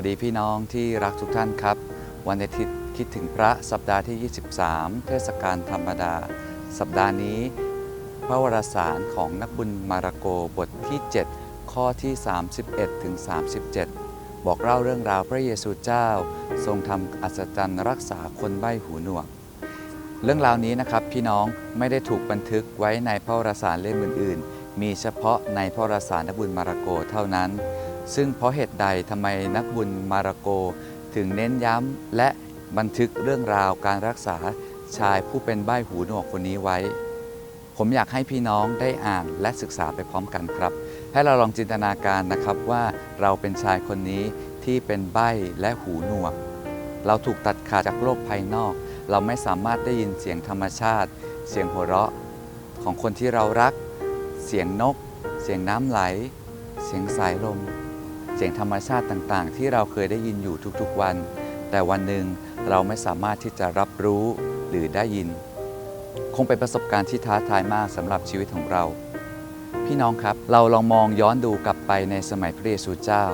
วัสดีพี่น้องที่รักทุกท่านครับ วันอาทิตย์คิดถึงพระสัปดาห์ที่ 23 เทศกาลธรรมดา สัปดาห์นี้ พระวรสารของนักบุญมาระโกบทที่ 7 ข้อที่ 31ถึง37 บอกเล่าเรื่องราวพระเยซูเจ้า ทรงทำอัศจรรย์รักษาคนใบ้หูหนวก เรื่องราวนี้นะครับพี่น้องไม่ได้ถูกบันทึกไว้ในพระวรสารเล่มอื่น ๆ มีเฉพาะในพระวรสารนักบุญมาระโกเท่านั้น ซึ่งเพราะเหตุใดทำไมนักบุญมาระโก ถึงเน้นย้ำและบันทึกเรื่องราวการรักษาชายผู้เป็นใบ้หูหนวกคนนี้ไว้ ผมอยากให้พี่น้องได้อ่านและศึกษาไปพร้อมกันครับ ให้เราลองจินตนาการนะครับว่าเราเป็นชายคนนี้ที่เป็นใบ้และหูหนวก เราถูกตัดขาดจากโลกภายนอก เราไม่สามารถได้ยินเสียงธรรมชาติ เสียงหัวเราะ ของคนที่เรารัก เสียงนก เสียงน้ำไหล เสียงสายลม เสียงธรรมชาติต่างๆ ที่เราเคยได้ยินอยู่ทุกๆวัน แต่วันหนึ่งเราไม่สามารถที่จะรับรู้หรือได้ยิน คงเป็นประสบการณ์ที่ท้าทายมากสำหรับชีวิตของเรา พี่น้องครับเราลองมองย้อนดูกลับไปในสมัยพระเยซูเจ้า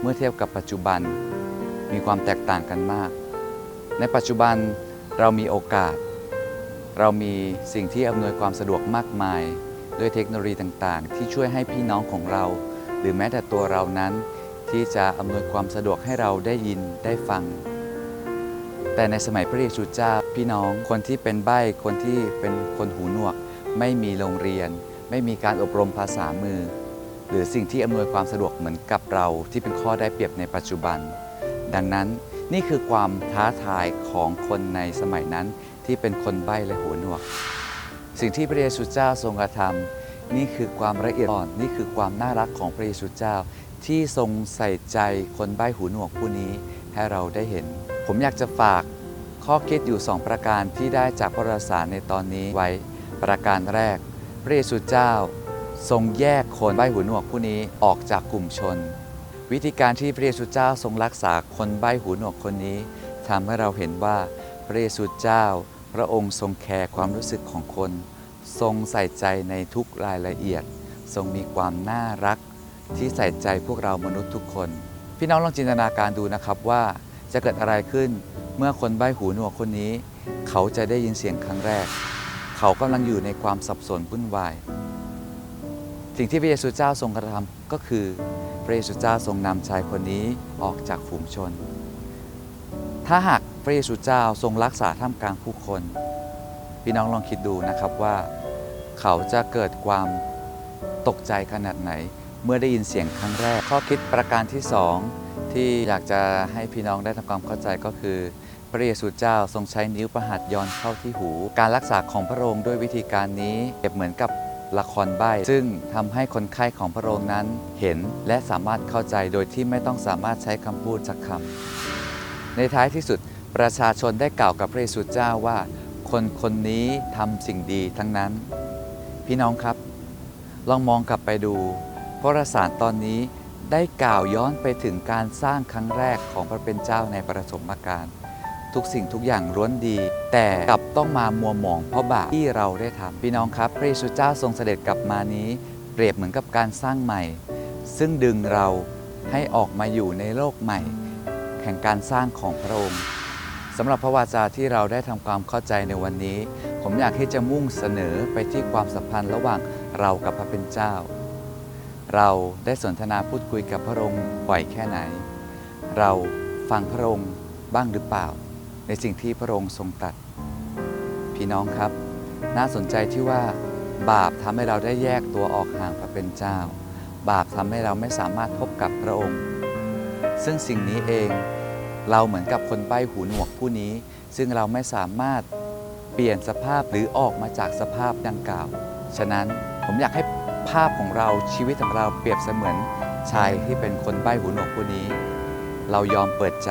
เมื่อเทียบกับปัจจุบันมีความแตกต่างกันมาก ในปัจจุบันเรามีโอกาส เรามีสิ่งที่อำนวยความสะดวกมากมาย ด้วยเทคโนโลยีต่างๆ ที่ช่วยให้พี่น้องของเรา หรือแม้แต่ตัวเรานั้นที่จะอำนวยความสะดวกให้เราได้ยินได้ฟัง แต่ในสมัยพระเยซูเจ้าพี่น้องคนที่เป็นใบ้คนที่เป็นคนหูหนวก ไม่มีโรงเรียน ไม่มีการอบรมภาษามือ หรือสิ่งที่อำนวยความสะดวกเหมือนกับเราที่เป็นข้อได้เปรียบในปัจจุบัน ดังนั้นนี่คือความท้าทายของคนในสมัยนั้นที่เป็นคนใบ้และหูหนวก สิ่งที่พระเยซูเจ้าทรงกระทำ นี่คือความละเอียดอ่อน นี่คือความน่ารักของพระเยซูเจ้า ที่ทรงใส่ใจคนใบ้หูหนวกผู้นี้ให้เราได้เห็น ผมอยากจะฝากข้อคิดอยู่2ประการที่ได้จากพระวรสารในตอนนี้ไว้ประการแรก พระเยซูเจ้า ทรงแยกคนใบ้หูหนวกผู้นี้ออกจากกลุ่มชน วิธีการที่พระเยซูเจ้าทรงรักษาคนใบ้หูหนวกคนนี้ทำให้เราเห็นว่าพระเยซูเจ้า พระองค์ทรงแคร์ความรู้สึกของคน ทรงใส่ใจในทุกรายละเอียด ทรงมีความน่ารักที่ใส่ใจพวกเรามนุษย์ทุกคน พี่น้องลองจินตนาการดูนะครับว่าจะเกิดอะไรขึ้นเมื่อคนใบ้หูหนวกคนนี้ เขาจะได้ยินเสียงครั้งแรก เขากำลังอยู่ในความสับสนวุ่นวาย สิ่งที่พระเยซูเจ้าทรงกระทำก็คือ พระเยซูเจ้าทรงนำชายคนนี้ออกจากฝูงชน ถ้าหากพระเยซูเจ้าทรงรักษาท่ามกลางผู้คน พี่น้องลองคิดดูนะครับว่า เขาจะเกิดความตกใจขนาดไหน เมื่อได้ยินเสียงครั้งแรก ข้อคิดประการที่สองที่อยากจะให้พี่น้องได้ทำความเข้าใจก็คือ พระเยซูเจ้าทรงใช้นิ้วประหัตย้อนเข้าที่หู การรักษาของพระองค์ด้วยวิธีการนี้เปรียบเหมือนกับละครใบ้ซึ่งทำให้คนไข้ของพระองค์นั้นเห็นและสามารถเข้าใจโดยที่ไม่ต้องสามารถใช้คำพูดสักคำในท้ายที่สุดประชาชนได้กล่าวกับพระเยซูเจ้าว่า คนคนนี้ทำสิ่งดีทั้งนั้น พี่น้องครับ ลองมองกลับไปดูพระสารตอนนี้ได้กล่าวย้อนไปถึงการสร้างครั้งแรกของพระเป็นเจ้าในประสมการ ทุกสิ่งทุกอย่างล้วนดี แต่กลับต้องมามัวหมองเพราะบาปที่เราได้ทำพี่น้องครับ พระเยซูเจ้าทรงเสด็จกลับมานี้ เปรียบเหมือนกับการสร้างใหม่ ซึ่งดึงเราให้ออกมาอยู่ในโลกใหม่ แห่งการสร้างของพระองค์สำหรับพระวาจาที่เราได้ทำความเข้าใจในวันนี้ ผมอยากที่จะมุ่งเสนอไปที่ความสัมพันธ์ระหว่างเรากับพระเป็นเจ้า เราได้สนทนาพูดคุยกับพระองค์บ่อยแค่ไหน เราฟังพระองค์บ้างหรือเปล่า ในสิ่งที่พระองค์ทรงตรัสพี่น้องครับ น่าสนใจที่ว่า บาปทำให้เราได้แยกตัวออกห่างพระเป็นเจ้า บาปทำให้เราไม่สามารถพบกับพระองค์ ซึ่งสิ่งนี้เองเราเหมือนกับคนใบ้หูหนวกผู้นี้ ซึ่งเราไม่สามารถ เปลี่ยนสภาพหรือออกมาจากสภาพดังกล่าว ฉะนั้นผมอยากให้ภาพของเราชีวิตของเราเปรียบเสมือนชายที่เป็นคนใบ้หูหนวกผู้นี้ เรายอมเปิดใจ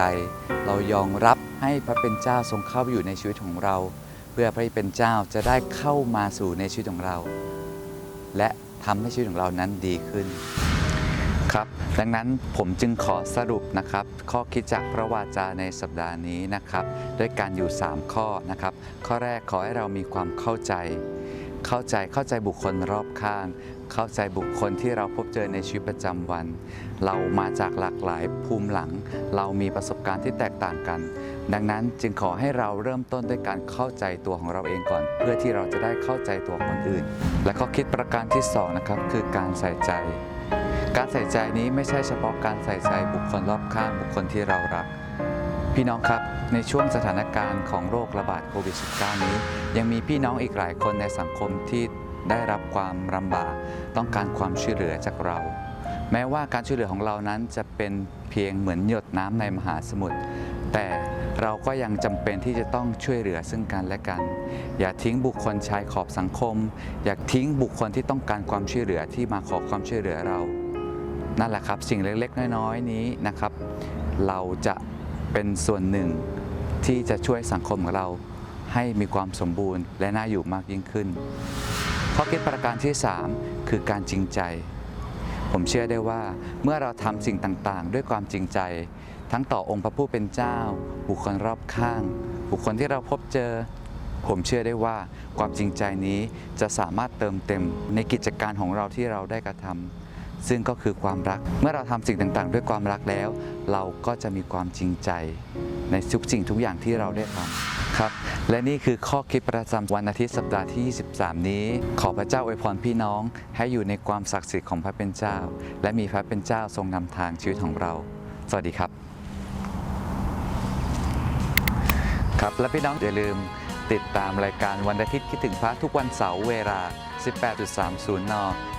เรายอมรับให้พระเป็นเจ้าทรงเข้าไปอยู่ในชีวิตของเรา เพื่อพระเป็นเจ้าจะได้เข้ามาสู่ในชีวิตของเรา และทำให้ชีวิตของเรานั้นดีขึ้น ครับ ดังนั้นผมจึงขอสรุปนะครับ ข้อคิดจากพระวาจาในสัปดาห์นี้นะครับ ด้วยการอยู่ 3 ข้อนะครับ ข้อแรกขอให้เรามีความเข้าใจ เข้าใจเข้าใจบุคคลรอบข้าง เข้าใจบุคคลที่เราพบเจอในชีวิตประจำวัน เรามาจากหลากหลายภูมิหลัง เรามีประสบการณ์ที่แตกต่างกันดังนั้นจึงขอให้เราเริ่มต้นด้วยการเข้าใจตัวของเราเองก่อน เพื่อที่เราจะได้เข้าใจตัวคนอื่น และข้อคิดประการที่สองนะครับคือการใส่ใจ การใส่ใจนี้ไม่ใช่เฉพาะการใส่ใจบุคคลรอบข้างบุคคลที่เรารัก พี่น้องครับในช่วงสถานการณ์ของโรคระบาดโควิด -19 นี้ ยังมีพี่น้องอีกหลายคนในสังคมที่ได้รับความลำบากต้องการความช่วยเหลือจากเรา แม้ว่าการช่วยเหลือของเรานั้นจะเป็นเพียงเหมือนหยดน้ำในมหาสมุทรแต่เราก็ยังจำเป็นที่จะต้องช่วยเหลือซึ่งกันและกัน อย่าทิ้งบุคคลชายขอบสังคม อย่าทิ้งบุคคลที่ต้องการความช่วยเหลือที่มาขอความช่วยเหลือเรา นั่นแหละครับ สิ่งเล็กๆ น้อยๆ นี้นะครับ เราจะเป็นส่วนหนึ่งที่จะช่วยสังคมของเราให้มีความสมบูรณ์และน่าอยู่มากยิ่งขึ้น ข้อคิดประการที่ 3 คือการจริงใจ ผมเชื่อได้ว่าเมื่อเราทำสิ่งต่างๆ ด้วยความจริงใจ ทั้งต่อองค์พระผู้เป็นเจ้า บุคคลรอบข้าง บุคคลที่เราพบเจอ ผมเชื่อได้ว่าความจริงใจนี้จะสามารถเติมเต็มในกิจการของเราที่เราได้กระทำ ซึ่งก็คือความรัก เมื่อเราทำสิ่งต่างๆ ด้วยความรักแล้ว เราก็จะมีความจริงใจ ในทุกสิ่งทุกอย่างที่เราได้ทำครับ และนี่คือข้อคิดประจำวันอาทิตย์สัปดาห์ที่ 23 นี้ ขอพระเจ้าอวยพรพี่น้อง ให้อยู่ในความศักดิ์สิทธิ์ของพระเป็นเจ้า และมีพระเป็นเจ้าทรงนำทางชีวิตของเรา สวัสดีครับ ครับและพี่น้องอย่าลืมติดตามรายการวันอาทิตย์คิดถึงพระทุกวันเสาร์เวลา 18.30 น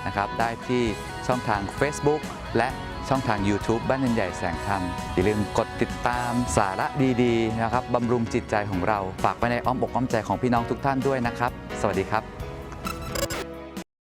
นะครับ ได้ที่ ช่องทาง Facebook และช่องทาง YouTube บ้านใหญ่แสงธรรม อย่าลืมกดติดตามสาระดีๆนะครับบำรุงจิตใจของเรา ฝากไว้ในอ้อมอกอ้อมใจของพี่น้องทุกท่านด้วยนะครับ สวัสดีครับ